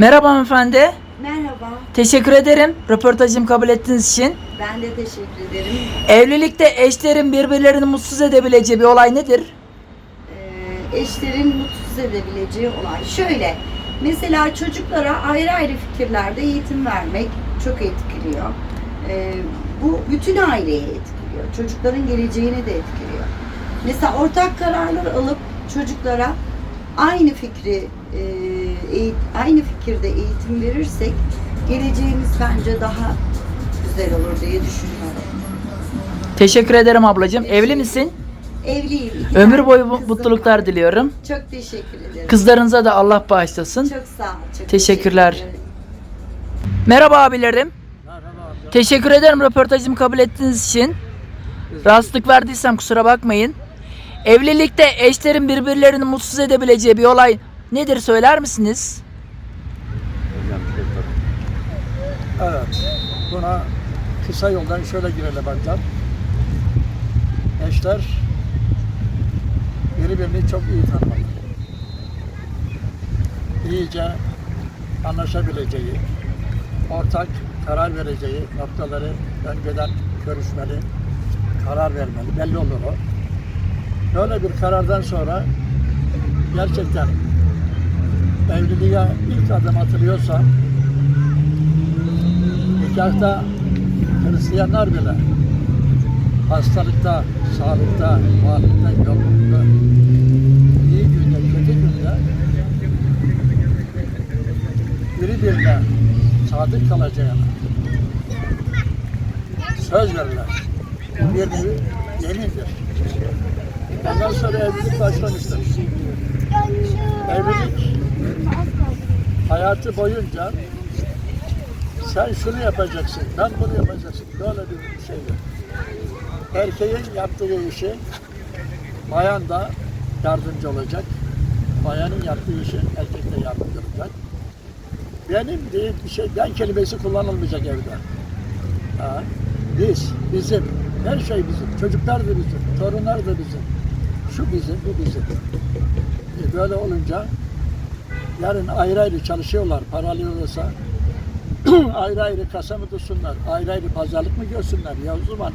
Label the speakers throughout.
Speaker 1: Merhaba hanımefendi.
Speaker 2: Merhaba,
Speaker 1: Teşekkür ederim röportajımı kabul ettiğiniz için.
Speaker 2: ben de teşekkür ederim.
Speaker 1: Evlilikte eşlerin birbirlerini mutsuz edebileceği bir olay nedir?
Speaker 2: Ee, eşlerin mutsuz edebileceği olay şöyle. Mesela çocuklara ayrı ayrı fikirlerde eğitim vermek çok etkiliyor. Ee, bu bütün aileyi etkiliyor. Çocukların geleceğini de etkiliyor. Mesela ortak kararlar alıp çocuklara aynı fikri eğit- aynı fikirde eğitim verirsek geleceğimiz bence daha güzel olur diye düşünüyorum.
Speaker 1: Teşekkür ederim ablacığım. Evli misin?
Speaker 2: Evliyim. iki
Speaker 1: Ömür boyu
Speaker 2: kızım
Speaker 1: mutluluklar diliyorum.
Speaker 2: Çok teşekkür ederim.
Speaker 1: Kızlarınıza da Allah bağışlasın.
Speaker 2: Çok sağ ol. Çok
Speaker 1: Teşekkürler.
Speaker 2: teşekkür ederim.
Speaker 1: Merhaba abilerim.
Speaker 3: Merhaba.
Speaker 1: Teşekkür ederim röportajımı kabul ettiğiniz için. Rahatsızlık verdiysem kusura bakmayın. Evlilikte eşlerin birbirlerini mutsuz edebileceği bir olay nedir söyler misiniz?
Speaker 3: Evet. Buna kısa yoldan şöyle girelim amcam. Eşler birbirini çok iyi tanımalı. İyice anlaşabileceği, ortak karar vereceği noktaları önceden görüşmeli, karar vermeli. Belli olur o. Böyle bir karardan sonra gerçekten evliliğe ilk adım atılıyorsa nikahta Hristiyanlar bile hastalıkta, sağlıkta, varlıkta, yoklukta, iyi günde, kötü günde biri birine sadık kalacağına söz verirler. Bir nevi yemindir. Ondan sonra evlilik başlamıştır. Evlilik hayatı boyunca sen şunu yapacaksın, ben bunu yapacaksın. Böyle bir şey yok. Erkeğin yaptığı işi bayan da yardımcı olacak. Bayanın yaptığı işi erkek de yardımcı olacak. Benim değil bir şey, ben kelimesi kullanılmayacak evde. Ha? Biz, bizim, her şey bizim. Çocuklar da bizim, torunlar da bizim. Şu bizim, bu bizim. E böyle olunca yarın ayrı ayrı çalışıyorlar, paralı olursa ayrı ayrı kasa mı tutsunlar, ayrı ayrı pazarlık mı görsünler? Ya o zaman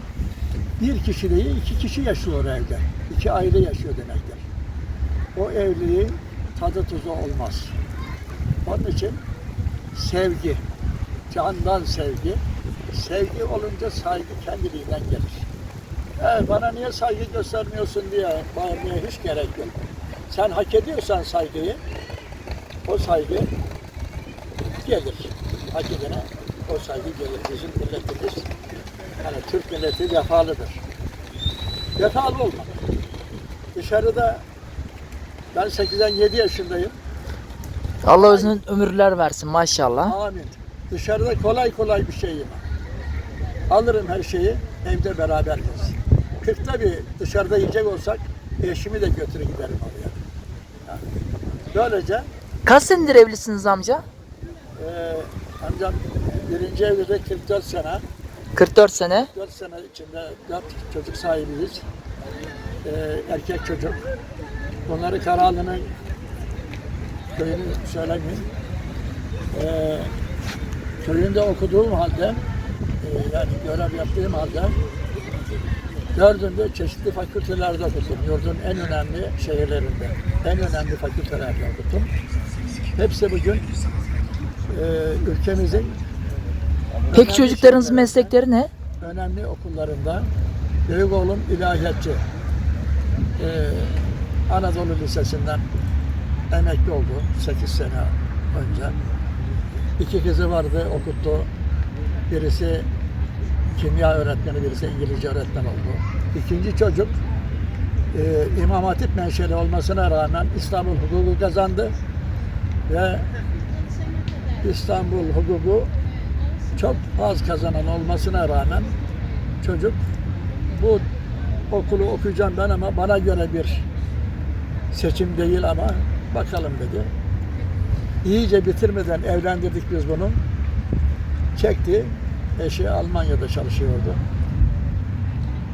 Speaker 3: bir kişi değil, iki kişi yaşıyor evde. İki aile yaşıyor demektir. O evliliğin tadı tuzu olmaz. Onun için sevgi, candan sevgi, sevgi olunca saygı kendiliğinden gelir. E, bana niye saygı göstermiyorsun diye bağırmaya hiç gerek yok. Sen hak ediyorsan saygıyı, o saygı gelir. Hak edene o saygı gelir. Bizim milletimiz, yani Türk milleti vefalıdır. Vefalı olmalı. Dışarıda ben 8'den 7 yaşındayım.
Speaker 1: Allah uzun ömürler versin maşallah.
Speaker 3: Amin. Dışarıda kolay kolay bir şey yemem. Alırım her şeyi, evde beraber yeriz. Kırkta bir dışarıda yiyecek olsak eşimi de götürür giderim oraya. Ha. Böylece
Speaker 1: Kaç senedir evlisiniz amca?
Speaker 3: e, amcam birinci evlide 44 sene,
Speaker 1: 44 sene.
Speaker 3: 4 sene içinde 4 çocuk sahibiyiz. E, erkek çocuk. Bunları Karahanlı'nın köyünü söylemeyeyim. E, köyünde okuduğum halde, e, yani görev yaptığım halde dördünde çeşitli fakültelerde okudum. Yurdun en önemli şehirlerinde. En önemli fakültelerde okudum. Hepsi bugün e, ülkemizin
Speaker 1: Peki çocuklarınızın meslekleri ne?
Speaker 3: önemli okullarında büyük oğlum ilahiyatçı. Ee, Anadolu Lisesi'nden emekli oldu 8 sene önce. İki kızı vardı okuttu. Birisi kimya öğretmeni, birisi İngilizce öğretmen oldu. İkinci çocuk e, İmam Hatip menşeli olmasına rağmen İstanbul hukuku kazandı ve İstanbul hukuku çok az kazanan olmasına rağmen çocuk bu okulu okuyacağım ben ama bana göre bir seçim değil ama bakalım dedi. İyice bitirmeden evlendirdik biz bunu. Çekti. Eşi Almanya'da çalışıyordu.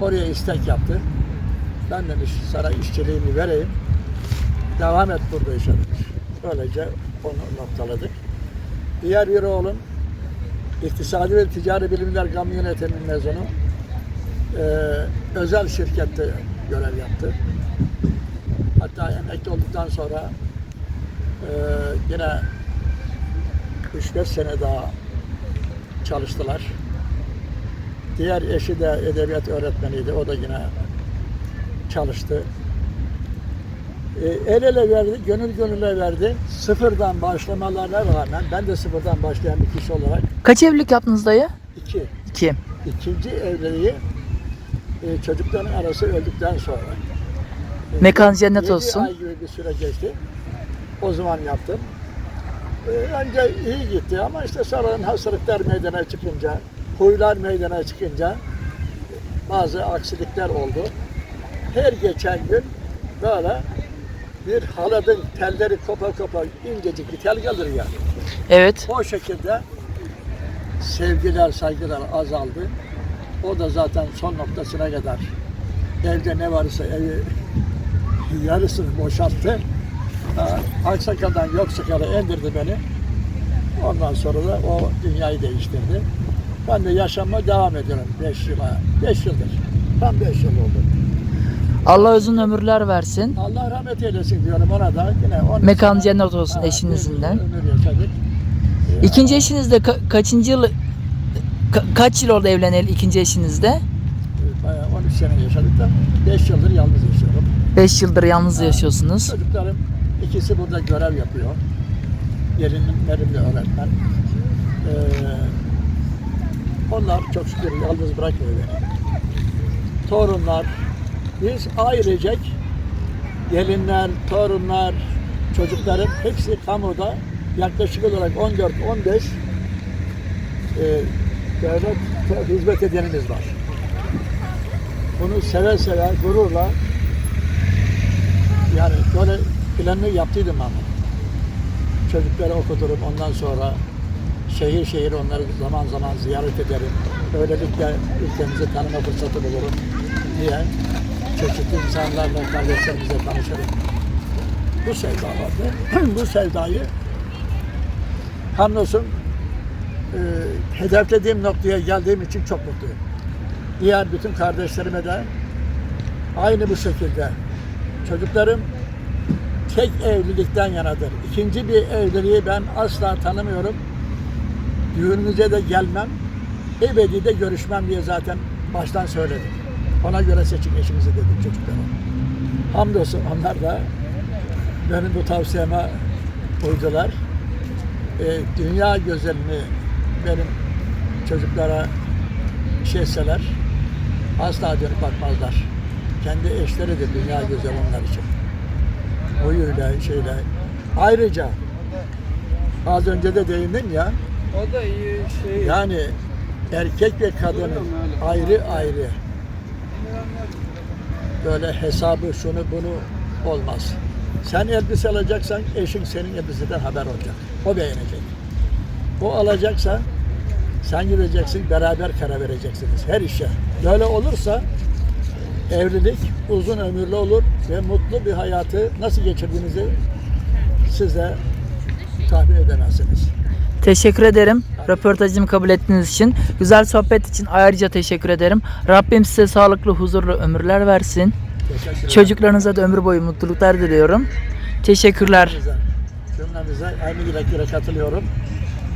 Speaker 3: Oraya istek yaptı. Ben demiş sana işçiliğimi vereyim. Devam et burada işe demiş. Böylece onu noktaladık. Diğer bir oğlum İktisadi ve Ticari Bilimler Kamu Yönetimi mezunu. Ee, özel şirkette görev yaptı. Hatta emekli olduktan sonra e, yine 3-5 sene daha çalıştılar. Diğer eşi de edebiyat öğretmeniydi. O da yine çalıştı. E, el ele verdi, gönül gönüle verdi. Sıfırdan başlamalarına rağmen ben de sıfırdan başlayan bir kişi olarak
Speaker 1: Kaç evlilik yaptınız dayı?
Speaker 3: iki,
Speaker 1: İki.
Speaker 3: ikinci evliliği e, çocukların arası öldükten sonra. E,
Speaker 1: Mekan cennet
Speaker 3: yedi
Speaker 1: olsun.
Speaker 3: ay gibi bir süre geçti. O zaman yaptım. E, önce iyi gitti ama işte sonradan hastalıklar meydana çıkınca, huylar meydana çıkınca bazı aksilikler oldu. Her geçen gün böyle bir haladın telleri kopa kopa incecik bir tel gelir ya.
Speaker 1: Evet.
Speaker 3: O şekilde sevgiler, saygılar azaldı. O da zaten son noktasına kadar evde ne varsa evi yarısını boşalttı. Aksakal'dan Yoksakal'a indirdi beni. Ondan sonra da o dünyayı değiştirdi. Ben de yaşama devam ediyorum 5 yıla. 5 yıldır. Tam 5 yıl oldu.
Speaker 1: Allah uzun ömürler versin.
Speaker 3: Allah rahmet eylesin diyorum ona da. Yine
Speaker 1: Mekan
Speaker 3: sene-
Speaker 1: cennet olsun
Speaker 3: Ha, Ömür yaşadık.
Speaker 1: İkinci eşinizde ka- kaçıncı yıl ka- kaç yıl oldu evleneli ikinci eşinizde?
Speaker 3: Bayağı 13 sene yaşadık da 5 yıldır yalnız yaşıyorum.
Speaker 1: 5 yıldır yalnız yaşıyorsunuz.
Speaker 3: Çocuklarım ikisi burada görev yapıyor. Gelinlerim de öğretmen. Ee, onlar çok şükür yalnız bırakmıyor beni. Torunlar, biz ailecek gelinler, torunlar, çocukların hepsi kamuda yaklaşık olarak 14-15 e, devlet hizmet edenimiz var. Bunu seve seve, gururla yani böyle planını yaptıydım ama. Çocukları okuturum ondan sonra şehir şehir onları zaman zaman ziyaret ederim. Böylelikle ülkemizi tanıma fırsatı bulurum diye çeşitli insanlarla, kardeşlerimizle tanışırım. Bu sevda vardı. Bu sevdayı hamdolsun e, hedeflediğim noktaya geldiğim için çok mutluyum. Diğer bütün kardeşlerime de aynı bu şekilde Çocuklarım tek evlilikten yanadır. İkinci bir evliliği ben asla tanımıyorum. Düğününüze de gelmem, ebedi de görüşmem diye zaten baştan söyledim. Ona göre seçin eşinizi dedim çocuklara. Hamdolsun onlar da benim bu tavsiyeme uydular. Ee, dünya güzelini benim çocuklara şeyseler asla dönüp bakmazlar. Kendi eşleri de dünya güzel onlar için. Huyuyla şeyle. Ayrıca az önce de değindim ya
Speaker 4: O da iyi şey.
Speaker 3: yani erkek ve kadının ayrı ayrı böyle hesabı şunu bunu olmaz. Sen elbise alacaksan eşin senin elbiseden haber olacak. O beğenecek. O alacaksa sen gideceksin beraber karar vereceksiniz her işe. Böyle olursa evlilik uzun ömürlü olur ve mutlu bir hayatı nasıl geçirdiğinizi siz de tahmin edemezsiniz.
Speaker 1: Teşekkür ederim. Röportajımı kabul ettiğiniz için. Güzel sohbet için ayrıca teşekkür ederim. Rabbim size sağlıklı, huzurlu ömürler versin. Çocuklarınıza da ömür boyu mutluluklar diliyorum. Teşekkürler.
Speaker 3: Cümlemize, aynı dilekleri katılıyorum.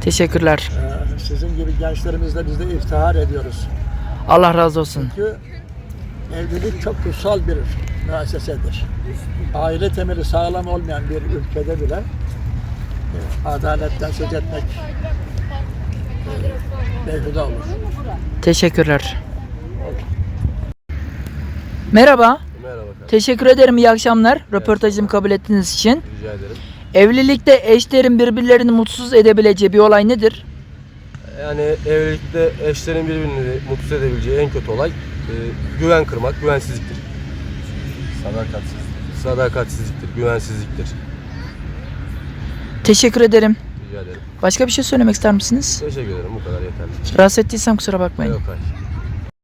Speaker 1: Teşekkürler.
Speaker 3: Ee, sizin gibi gençlerimizle biz de iftihar ediyoruz.
Speaker 1: Allah razı olsun.
Speaker 3: Çünkü evlilik çok kutsal bir müessesedir. Aile temeli sağlam olmayan bir ülkede bile adaletten söz etmek e, olur.
Speaker 1: Teşekkürler. Merhaba.
Speaker 4: Merhaba kardeşim.
Speaker 1: Teşekkür ederim. İyi akşamlar. Röportajımı kabul ettiğiniz için.
Speaker 4: Rica ederim.
Speaker 1: Evlilikte eşlerin birbirlerini mutsuz edebileceği bir olay nedir?
Speaker 4: Yani evlilikte eşlerin birbirini mutsuz edebileceği en kötü olay e, güven kırmak, güvensizliktir. Sadakatsizlik. Sadakatsizliktir, güvensizliktir.
Speaker 1: Teşekkür ederim.
Speaker 4: Rica ederim.
Speaker 1: Başka bir şey söylemek ister misiniz?
Speaker 4: Teşekkür ederim. Bu kadar yeterli.
Speaker 1: Rahatsız ettiysem kusura bakmayın.
Speaker 4: Yok hayır.